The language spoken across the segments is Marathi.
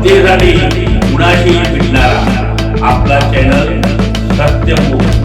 जनतेसाठी कुणाशी भेटणारा आपला चॅनल सत्यमुख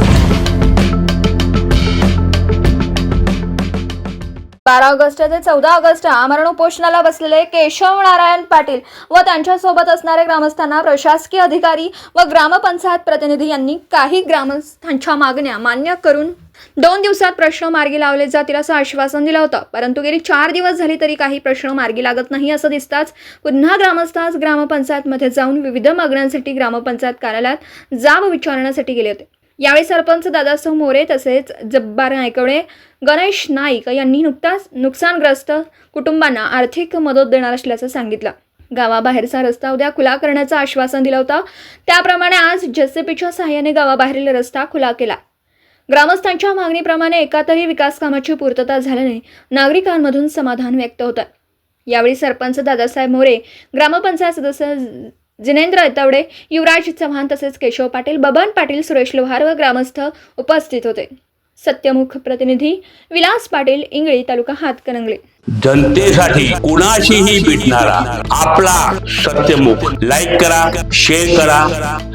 बारा ऑगस्ट ते चौदा ऑगस्ट आमरण उपोषणाला बसलेले केशव नारायण पाटील व त्यांच्यासोबत असणारे ग्रामस्थांना प्रशासकीय अधिकारी व ग्रामपंचायत प्रतिनिधी यांनी काही ग्रामस्थांच्या मागण्या मान्य करून दोन दिवसात प्रश्न मार्गी लावले जातील असं आश्वासन दिलं होतं. परंतु गेली चार दिवस झाली तरी काही प्रश्न मार्गी लागत नाही असं दिसताच पुन्हा ग्रामस्थास ग्रामपंचायतमध्ये जाऊन विविध मागण्यांसाठी ग्रामपंचायत कार्यालयात जाब विचारण्यासाठी गेले होते. यावेळी सरपंच दादासाहेब मोरे तसेच जब्बार नायकवडे गणेश नाईक यांनी नुकताच नुकसानग्रस्त कुटुंबांना आर्थिक मदत देणार असल्याचं सांगितलं. गावाबाहेरचा रस्ता उद्या खुला करण्याचं आश्वासन दिलं होतं. त्याप्रमाणे आज जेसीपीच्या सहाय्याने गावाबाहेरील रस्ता खुला केला. ग्रामस्थांच्या मागणीप्रमाणे एकातरी विकास कामाची पूर्तता झाल्याने नागरिकांमधून समाधान व्यक्त होतं यावेळी सरपंच दादासाहेब मोरे ग्रामपंचायत सदस्य जिनेंद्र ऐतावडे युवराज चव्हाण तसेच केशव पाटील बबन पाटील सुरेश लोहार व ग्रामस्थ उपस्थित होते. सत्यमुख प्रतिनिधी विलास पाटील इंगळी तालुका हातकणंगले. जनतेसाठी कुणाशीही भेटणारा आपला सत्यमुख. लाईक करा शेअर करा